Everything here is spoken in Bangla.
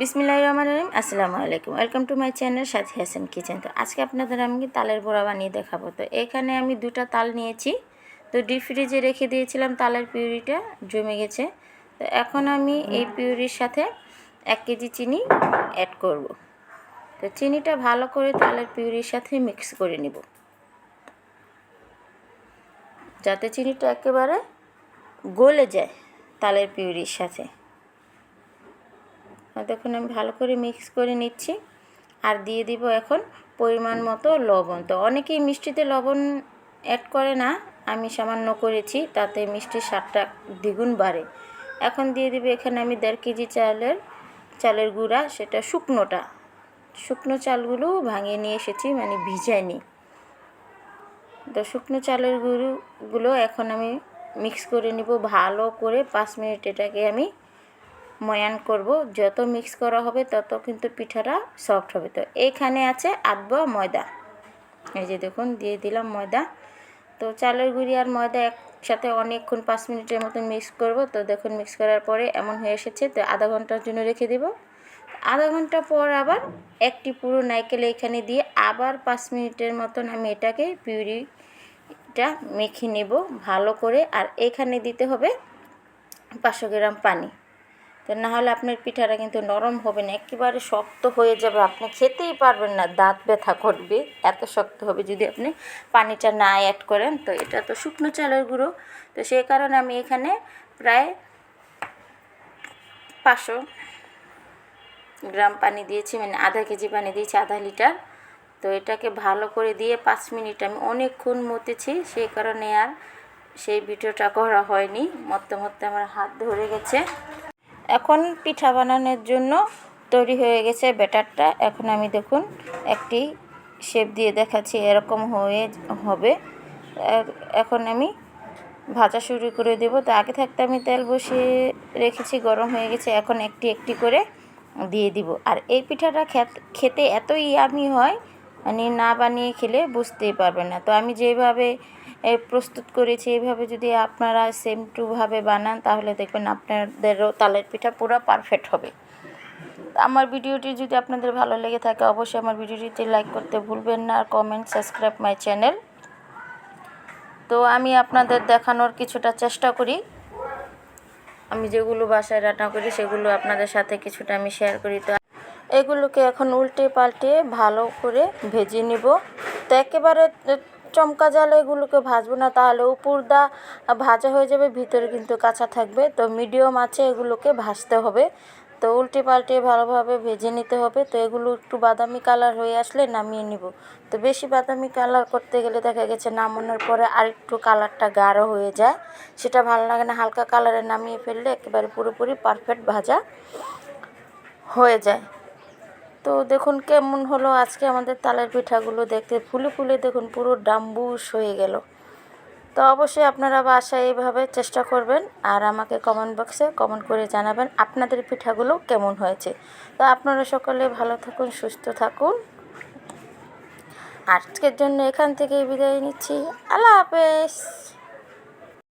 বিসমিল্লাহ রহমান রহিম। আসসালামু আলাইকুম। Welcome to my channel Sathi Hasan kitchen তো আজকে আপনাদের আমি তালের বড়া বানিয়ে দেখাবো। তো এখানে আমি দুটা তাল নিয়েছি। তো ডিপ ফ্রিজে রেখে দিয়েছিলাম তালের পিউরিটা, জমে গেছে। তো এখন আমি এই পিউরির সাথে এক কেজি চিনি অ্যাড করব। তো চিনিটা ভালো করে তালের পিউরির সাথে মিক্স করে নিব। যাতে চিনিটা একেবারে গলে যায় তালের পিউরির সাথে। দেখুন, আমি ভালো করে মিক্স করে নিচ্ছি। আর দিয়ে দিব এখন পরিমাণ মতো লবণ। তো অনেকেই মিষ্টিতে লবণ অ্যাড করে না, আমি সামান্য করেছি, তাতে মিষ্টির স্বাদটা দ্বিগুণ বাড়ে। এখন দিয়ে দিব এখানে আমি দেড় কেজি চালের চালের গুঁড়া, সেটা শুকনোটা। শুকনো চালগুলো ভাঙিয়ে নিয়ে এসেছি মানে ভিজাইনি। তো শুকনো চালের গুঁড়োগুলো এখন আমি মিক্স করে নিব, ভালো করে পাঁচ মিনিট এটাকে আমি ময়ান করব। যত মিক্স করা হবে, তত কিন্তু পিঠাটা সফট হবে। তো এখানে আছে আধবা ময়দা। এই যে দেখুন, দিয়ে দিলাম ময়দা। তো চালের গুঁড়ি আর ময়দা একসাথে অনেকক্ষণ পাঁচ মিনিটের মতন মিক্স করব। তো দেখুন মিক্স করার পরে এমন হয়ে এসেছে। তো আধা ঘণ্টার জন্য রেখে দেব। আধা ঘণ্টা পর আবার একটি পুরো নাইকেল এখানে দিয়ে আবার পাঁচ মিনিটের মতন আমি এটাকে পিউরিটা মেখে নেব ভালো করে। আর এখানে দিতে হবে পাঁচশো গ্রাম পানি। তো না হলে আপনার পিঠাটা কিন্তু নরম হবে না, একেবারে শক্ত হয়ে যাবে। আপনি খেতেই পারবেন না, দাঁত ব্যথা করবে, এত শক্ত হবে যদি আপনি পানিটা না অ্যাড করেন। তো এটা তো শুকনো চালের গুঁড়ো, তো সেই কারণে আমি এখানে প্রায় পাঁচশো গ্রাম পানি দিয়েছি মানে আধা কেজি পানি দিয়েছি, আধা লিটার। তো এটাকে ভালো করে দিয়ে পাঁচ মিনিট আমি অনেকক্ষণ মতেছি সেই কারণে আর সেই ভিডিওটা করা হয়নি। মরতে মরতে আমার হাত ধরে গেছে। এখন পিঠা বানানোর জন্য তৈরি হয়ে গেছে ব্যাটারটা। এখন আমি দেখুন, একটি শেপ দিয়ে দেখাচ্ছি, এরকম হয়ে হবে। এখন আমি ভাজা শুরু করে দেবো। তো আগে থাকতে আমি তেল বসিয়ে রেখেছি, গরম হয়ে গেছে। এখন একটি একটি করে দিয়ে দিব। আর এই পিঠাটা খেতে এতই ইয়ামি হয় মানে না বানিয়ে খেলে বুঝতেই পারবে না। তো আমি যেভাবে প্রস্তুত করেছি। এইভাবে যদি আপনারা সেম টুভাবে বানান, তাহলে দেখবেন আপনাদেরও তালের পিঠা পুরো পারফেক্ট হবে। আমার ভিডিওটি যদি আপনাদের ভালো লেগে থাকে, অবশ্যই আমার ভিডিওটিতে লাইক করতে ভুলবেন না কমেন্ট সাবস্ক্রাইব মাই চ্যানেল তো আমি আপনাদের দেখানোর কিছুটা চেষ্টা করি। আমি যেগুলো বাসায় রান্না করি, সেগুলো আপনাদের সাথে কিছুটা আমি শেয়ার করি। তো এগুলোকে এখন উল্টে পাল্টে ভালো করে ভেজে নিব। তো একেবারে চমকা জালে এগুলোকে ভাজবো না, তাহলে উপর দা ভাজা হয়ে যাবে, ভিতরে কিন্তু কাঁচা থাকবে। তো মিডিয়াম আছে, এগুলোকে ভাজতে হবে। তো উল্টে পাল্টে ভালোভাবে ভেজে নিতে হবে। তো এগুলো একটু বাদামি কালার হয়ে আসলে নামিয়ে নিব। তো বেশি বাদামি কালার করতে গেলে দেখা গেছে, নামানোর পরে আরেকটু কালারটা গাঢ় হয়ে যায়। সেটা ভালো লাগে না, হালকা কালারে নামিয়ে ফেললে একেবারে পুরোপুরি পারফেক্ট ভাজা হয়ে যায়। তো দেখুন কেমন হলো আজকে আমাদের তালের পিঠাগুলো দেখতে। ফুলে ফুলে দেখুন পুরো ডাম্বুস হয়ে গেল। তো অবশ্যই আপনারা বাসায় এইভাবে চেষ্টা করবেন আর আমাকে কমেন্ট বক্সে কমেন্ট করে জানাবেন আপনাদের পিঠাগুলো কেমন হয়েছে। তো আপনারা সকলে ভালো থাকুন, সুস্থ থাকুন। আজকের জন্য এখান থেকেই বিদায় নিচ্ছি। আল্লাহ হাফেজ।